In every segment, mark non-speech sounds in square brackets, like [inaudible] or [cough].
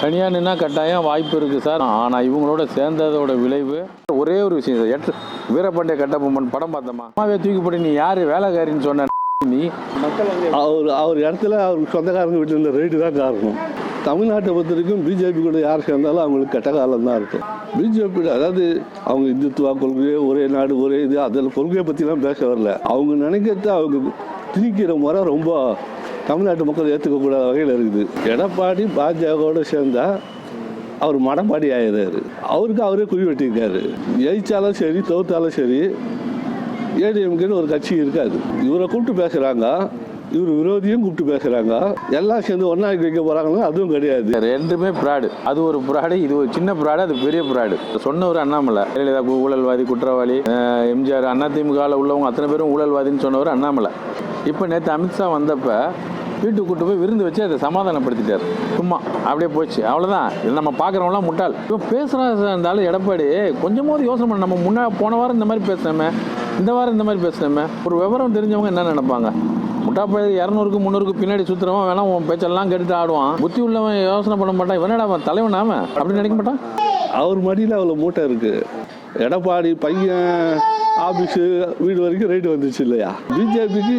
தனியாக நின்னா கட்டாயம் வாய்ப்பு இருக்குது சார். ஆனால் இவங்களோட சேர்ந்ததோட விளைவு ஒரே ஒரு விஷயம் சார். எட்டு வீரபாண்டிய கட்டபொம்மன் படம் பார்த்தோமா அம்மாவே தூக்கிப்படி நீ யார்? வேலைக்காரின்னு சொன்ன [laughs] நீ. அவர் அவர் இடத்துல அவர் சொந்தக்காரங்க வீட்டில் இருந்த ரைடு தான் காரணம். தமிழ்நாட்டை பொறுத்த வரைக்கும் பிஜேபி கூட யார் சேர்ந்தாலும் அவங்களுக்கு கெட்ட காலம் தான் இருக்கும். பிஜேபி அதாவது அவங்க இந்துத்துவா கொள்கை ஒரே நாடு ஒரே இது அதில் கொள்கையை பற்றிலாம் பேச வரல. அவங்க நினைக்கிறத அவங்க திணிக்கிற முறை ரொம்ப தமிழ்நாட்டு மக்கள் ஏற்றுக்கக்கூடாத வகையில் இருக்குது. எடப்பாடி பாஜகவோடு சேர்ந்தா அவர் மடப்பாடி ஆயிடுறாரு. அவருக்கு அவரே குழி வெட்டியிருக்காரு. ஜெயிச்சாலும் சரி தோத்தாலும் சரி ஏடிஎம்கேன்னு ஒரு கட்சி இருக்காது. இவரை கூப்பிட்டு பேசுகிறாங்க இவர் விரோதியும் கூப்பிட்டு பேசுகிறாங்க எல்லாம் சேர்ந்து ஒன்றா வைக்க போகிறாங்கன்னா அதுவும் கிடையாது. ரெண்டுமே பிராடு அது ஒரு பிராடு இது ஒரு சின்ன பிராடு அது பெரிய பிராடு சொன்னவர் அண்ணாமலை. ஜெயலலிதா ஊழல்வாதி குற்றவாளி அஹ் எம்ஜிஆர் அதிமுகவில் உள்ளவங்க அத்தனை பேரும் ஊழல்வாதின்னு சொன்னவர் அண்ணாமலை. இப்போ நேற்று அமித்ஷா வந்தப்போ வீட்டுக்கு கூட்டு போய் விருந்து வச்சு அதை சமாதானப்படுத்திட்டார். சும்மா அப்படியே போச்சு. அவ்வளோதான் இது நம்ம பார்க்குறவங்களாம் முட்டாள். இப்போ பேசுகிறா இருந்தாலும் எடப்பாடி. கொஞ்சமாவது யோசனை பண்ண. நம்ம முன்னா போன வாரம் இந்த மாதிரி பேசினோமே இந்த வாரம் இந்த மாதிரி பேசினோமே. ஒரு விவரம் தெரிஞ்சவங்க என்ன நினைப்பாங்க? முட்டாப்பை இரநூறுக்கு முந்நூறுக்கு பின்னாடி சுற்றுறவன் வேணா உன் பேச்செல்லாம் கேட்டுட்டு ஆடுவான். புத்தி உள்ளவன் யோசனை பண்ண மாட்டான். இவனடா அவன் தலைவன் அவன் அப்படின்னு நினைக்க மாட்டான்? அவர் மடியில் அவ்வளோ மூட்டை இருக்குது எடப்பாடி பையன் ஆஃபீஸு வீடு வரைக்கும் ரைட்டு வந்துச்சு இல்லையா? பிஜேபிக்கு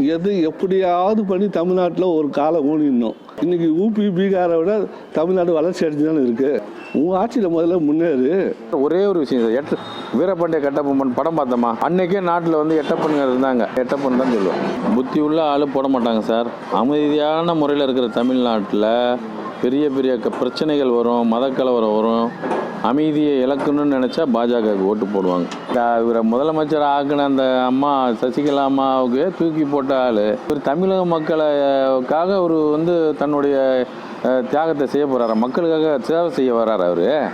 எது எப்படியாவது பண்ணி தமிழ்நாட்டில் ஒரு காலம் ஊனிடணும். இன்னைக்கு ஊபி பீகாரை விட தமிழ்நாடு வளர்ச்சி அடைஞ்சு தானே இருக்குது உங்கள் ஆட்சியில் முதல்ல முன்னேறு. ஒரே ஒரு விஷயம் எட்டு வீரபாண்டிய கட்டபொம்மன் படம் பார்த்தோமா? அன்னைக்கே நாட்டில் வந்து எட்டப்பனுங்க இருந்தாங்க. எட்டப்பன் தான் சொல்லுவோம். புத்தி உள்ள ஆளு போட மாட்டாங்க சார். அமைதியான முறையில் இருக்கிற தமிழ்நாட்டில் பெரிய பெரிய க- பிரச்சனைகள் வரும் மதக்கலவரம் வரும். அமைதியை இழக்கணும்னு நினச்சா பாஜகவுக்கு ஓட்டு போடுவாங்க. இந்த இவரை முதலமைச்சர் ஆக்கின அந்த அம்மா சசிகலா அம்மாவுக்கு தூக்கி போட்ட ஆள். இவர் தமிழக மக்களுக்காக ஒரு வந்து தன்னுடைய தியாகத்தை செய்ய போகிறாரா மக்களுக்காக சேவை செய்ய வர்றாரு அவரு?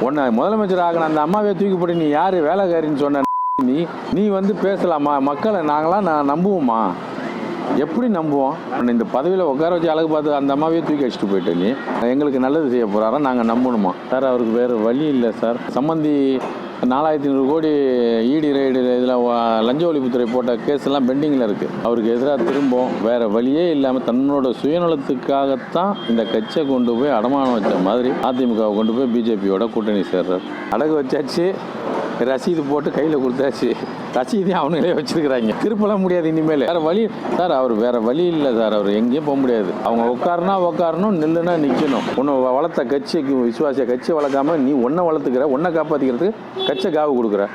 ஒன்று முதலமைச்சர் ஆகின அந்த அம்மாவே தூக்கி போட்டு நீ யார்? வேலைக்காரின்னு சொன்ன நீ நீ வந்து பேசலாமா? மக்களை நாங்களாம் நான் நம்புவோமா? எப்படி நம்புவோம்? இந்த பதவியில் உட்கார வச்சு அழகு பார்த்து அந்த அம்மாவே தூக்கி அடிச்சுட்டு போயிட்டு நீ. எங்களுக்கு நல்லது செய்ய போகிறாரா நாங்கள் நம்பணுமா? சார் அவருக்கு வேறு வழி இல்லை சார். சம்மந்தி நாலாயிரத்தி ஐநூறு கோடி ஈடி ரைடு இதில் லஞ்ச ஒழிப்புத்துறை போட்ட கேஸ் எல்லாம் பெண்டிங்கில் இருக்குது அவருக்கு எதிராக திரும்பவும். வேறு வழியே இல்லாமல் தன்னோட சுயநலத்துக்காகத்தான் இந்த கட்சியை கொண்டு போய் அடமானம் வச்ச மாதிரி அதிமுகவை கொண்டு போய் பிஜேபியோட கூட்டணி சேர்றார். அடகு வச்சாச்சு. ரசீது போட்டு கையில் கொடுத்தாச்சு. ரசீதையும் அவனுங்களே வச்சிருக்கிறாங்க. திருப்பலாம் முடியாது இனிமேல். வேற வழி சார் அவர் வேற வழி இல்லை சார் அவர் எங்கேயும் போக முடியாது. அவங்க உட்காருனா உட்காரணும் நில்லுனா நிற்கணும் உன்னை வளர்த்த கட்சிக்கு விசுவாசிய கட்சி வளர்க்காம நீ ஒன்றை வளர்த்துக்கிற ஒன்றை காப்பாற்றிக்கிறதுக்கு கட்சியை காவு கொடுக்குற.